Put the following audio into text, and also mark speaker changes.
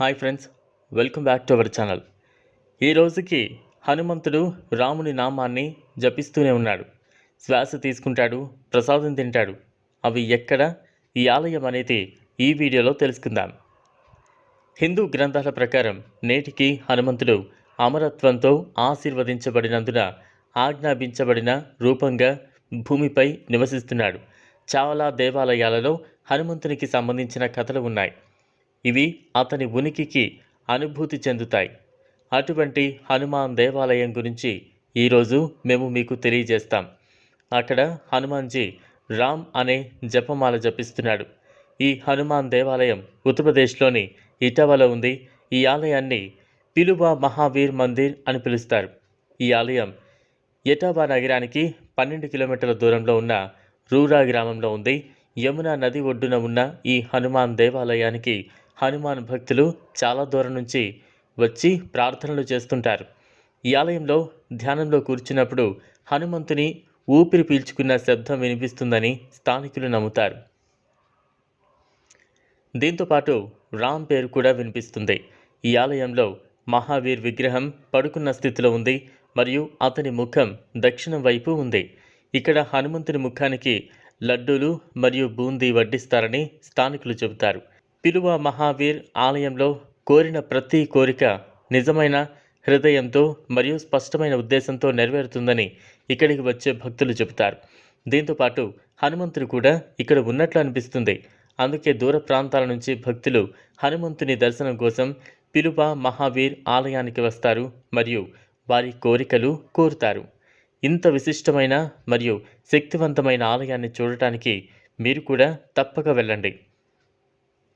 Speaker 1: Hi friends welcome back to our channel. ఈ రోజుకి హనుమంతుడు రాముని నామాన్ని జపిస్తూనే ఉన్నాడు. శ్వాస తీసుకుంటాడు ప్రసాదం తింటాడు. అవి ఎక్కడ ఈ ఆలయం అనేది ఈ వీడియోలో తెలుసుకుందాం. హిందూ గ్రంథాల ప్రకారం నేటికి హనుమంతుడు అమరత్వంతో ఆశీర్వదించబడినందున ఆజ్ఞాపించబడిన రూపంగా భూమిపై నివసిస్తున్నాడు. చాలా దేవాలయాలలో హనుమంతునికి సంబంధించిన కథలు ఉన్నాయి. ఇవి అతని ఉనికికి అనుభూతి చెందుతాయి. అటువంటి హనుమాన్ దేవాలయం గురించి ఈరోజు మేము మీకు తెలియజేస్తాం. అక్కడ హనుమాన్జీ రామ్ అనే జపమాల జపిస్తున్నాడు. ఈ హనుమాన్ దేవాలయం ఉత్తరప్రదేశ్లోని ఇటావాలో ఉంది. ఈ ఆలయాన్ని పిలువ మహావీర్ మందిర్ అని పిలుస్తారు. ఈ ఆలయం ఎటావా నగరానికి పన్నెండు కిలోమీటర్ల దూరంలో ఉన్న రూరా గ్రామంలో ఉంది. యమునా నది ఒడ్డున ఉన్న ఈ హనుమాన్ దేవాలయానికి హనుమాన్ భక్తులు చాలా దూరం నుంచి వచ్చి ప్రార్థనలు చేస్తుంటారు. ఈ ఆలయంలో ధ్యానంలో కూర్చున్నప్పుడు హనుమంతుని ఊపిరి పీల్చుకున్న శబ్దం వినిపిస్తుందని స్థానికులు నమ్ముతారు. దీంతోపాటు రామ్ పేరు కూడా వినిపిస్తుంది. ఈ ఆలయంలో మహావీర్ విగ్రహం పడుకున్న స్థితిలో ఉంది మరియు అతని ముఖం దక్షిణం వైపు ఉంది. ఇక్కడ హనుమంతుని ముఖానికి లడ్డూలు మరియు బూందీ వడ్డిస్తారని స్థానికులు చెబుతారు. పిలువ మహావీర్ ఆలయంలో కోరిన ప్రతి కోరిక నిజమైన హృదయంతో మరియు స్పష్టమైన ఉద్దేశంతో నెరవేరుతుందని ఇక్కడికి వచ్చే భక్తులు చెబుతారు. దీంతోపాటు హనుమంతుడు కూడా ఇక్కడ ఉన్నట్లు అనిపిస్తుంది. అందుకే దూర ప్రాంతాల నుంచి భక్తులు హనుమంతుని దర్శనం కోసం పిలువ మహావీర్ ఆలయానికి వస్తారు మరియు వారి కోరికలు కోరుతారు. ఇంత విశిష్టమైన మరియు శక్తివంతమైన ఆలయాన్ని చూడటానికి మీరు కూడా తప్పక వెళ్ళండి.